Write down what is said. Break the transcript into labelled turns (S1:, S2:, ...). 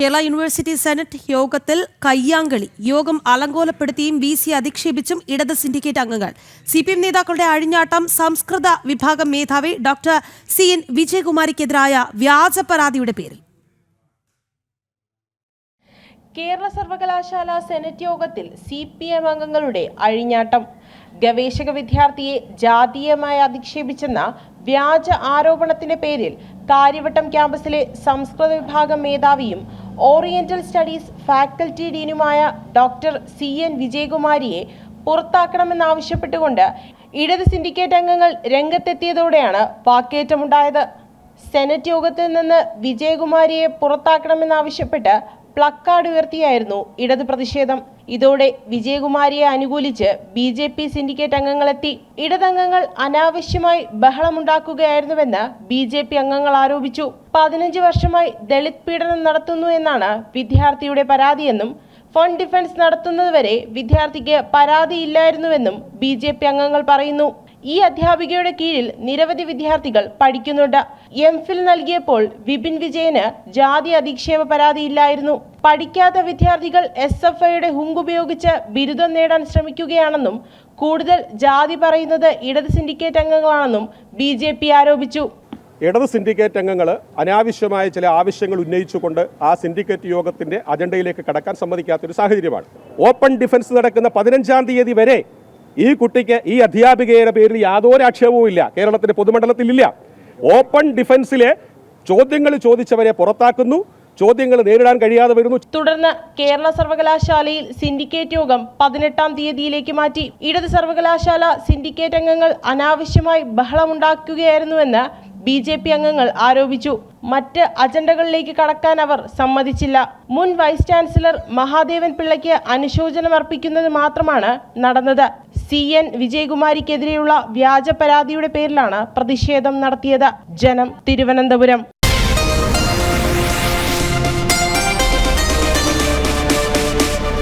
S1: Kerala university senate യോഗത്തിൽ കയ്യാങ്കളി യോഗം അലങ്കോലപ്പെടുത്തിയും V C അധിക്ഷേപിച്ചും ഇടത് സിൻഡിക്കേറ്റ് അംഗങ്ങൾ. സി പി എം നേതാക്കളുടെ അഴിഞ്ഞാട്ടം സംസ്കൃത വിഭാഗം മേധാവി ഡോക്ടർ സി എൻ വിജയകുമാരിക്കെതിരായ വ്യാജ പരാതിയുടെ പേരിൽ.
S2: കേരള സർവകലാശാല സെനറ്റ് യോഗത്തിൽ സി പി എം അംഗങ്ങളുടെ അഴിഞ്ഞാട്ടം. ഗവേഷക വിദ്യാർത്ഥിയെ ജാതീയമായി അധിക്ഷേപിച്ചെന്ന വ്യാജ ആരോപണത്തിന്റെ പേരിൽ കാര്യവട്ടം ക്യാമ്പസിലെ സംസ്കൃത വിഭാഗം മേധാവിയും ഓറിയന്റൽ സ്റ്റഡീസ് ഫാക്കൽറ്റി ഡീനുമായ ഡോക്ടർ സി എൻ വിജയകുമാരിയെ പുറത്താക്കണമെന്നാവശ്യപ്പെട്ടുകൊണ്ട് ഇടത് സിൻഡിക്കേറ്റ് അംഗങ്ങൾ രംഗത്തെത്തിയതോടെയാണ് വാക്കേറ്റമുണ്ടായത്. സെനറ്റ് യോഗത്തിൽ നിന്ന് വിജയകുമാരിയെ പുറത്താക്കണമെന്നാവശ്യപ്പെട്ട് പ്ലക്കാർഡ് ഉയർത്തിയായിരുന്നു ഇടത് പ്രതിഷേധം. ഇതോടെ വിജയകുമാരിയെ അനുകൂലിച്ച് ബി ജെ പി സിൻഡിക്കേറ്റ് അംഗങ്ങളെത്തി. ഇടതംഗങ്ങൾ അനാവശ്യമായി ബഹളമുണ്ടാക്കുകയായിരുന്നുവെന്ന് ബി ജെ പി അംഗങ്ങൾ ആരോപിച്ചു. പതിനഞ്ച് വർഷമായി ദളിത് പീഡനം നടത്തുന്നു എന്നാണ് വിദ്യാർത്ഥിയുടെ പരാതിയെന്നും ഫണ്ട് ഡിഫൻസ് നടത്തുന്നതുവരെ വിദ്യാർത്ഥിക്ക് പരാതിയില്ലായിരുന്നുവെന്നും ബി ജെ പി അംഗങ്ങൾ പറയുന്നു. ഈ അധ്യാപികയുടെ കീഴിൽ നിരവധി വിദ്യാർത്ഥികൾ പഠിക്കുന്നുണ്ട്. എം ഫിൽ നൽകിയപ്പോൾ വിപിൻ വിജയന് ജാതി അധിക്ഷേപ പരാതിയില്ലായിരുന്നു. പഠിക്കാത്ത വിദ്യാർത്ഥികൾ എസ് എഫ് ഐയുടെ ഹുങ്കുപയോഗിച്ച് ബിരുദം നേടാൻ ശ്രമിക്കുകയാണെന്നും കൂടുതൽ ജാതി പറയുന്നത് ഇടത് സിൻഡിക്കേറ്റ് അംഗങ്ങളാണെന്നും ബി ജെ പി ആരോപിച്ചു.
S3: ഇടത് സിൻഡിക്കേറ്റ് അംഗങ്ങൾ അനാവശ്യമായ ചില ആവശ്യങ്ങൾ ഉന്നയിച്ചുകൊണ്ട് ആ സിൻഡിക്കേറ്റ് യോഗത്തിന്റെ അജണ്ടയിലേക്ക് കടക്കാൻ സമ്മതിക്കാത്തൊരു സാഹചര്യമാണ്. ഓപ്പൺ ഡിഫൻസ് നടക്കുന്ന പതിനഞ്ചാം തീയതി വരെ ഈ കുട്ടിക്ക് ഈ അധ്യാപികയുടെ പേരിൽ യാതൊരു ആക്ഷേപവും ഇല്ല. കേരളത്തിന്റെ പൊതുമണ്ഡലത്തിലില്ല. ഓപ്പൺ ഡിഫൻസിലെ ചോദ്യങ്ങൾ ചോദിച്ചവരെ പുറത്താക്കുന്നു. ചോദ്യങ്ങൾ നേരിടാൻ കഴിയാതെ വരുന്നു.
S2: തുടർന്ന് കേരള സർവകലാശാലയിൽ സിൻഡിക്കേറ്റ് യോഗം പതിനെട്ടാം തീയതിയിലേക്ക് മാറ്റി. ഇടത് സർവകലാശാല സിൻഡിക്കേറ്റ് അംഗങ്ങൾ അനാവശ്യമായി ബഹളമുണ്ടാക്കുകയായിരുന്നുവെന്ന് ബി ജെ പി അംഗങ്ങൾ ആരോപിച്ചു. മറ്റ് അജണ്ടകളിലേക്ക് കടക്കാൻ അവർ സമ്മതിച്ചില്ല. മുൻ വൈസ് ചാൻസലർ മഹാദേവൻ പിള്ളയ്ക്ക് അനുശോചനം അർപ്പിക്കുന്നത് മാത്രമാണ് നടന്നത്. സി എൻ വിജയകുമാരിക്കെതിരെയുള്ള വ്യാജ പരാതിയുടെ പേരിലാണ് പ്രതിഷേധം നടത്തിയത്. ജനം തിരുവനന്തപുരം.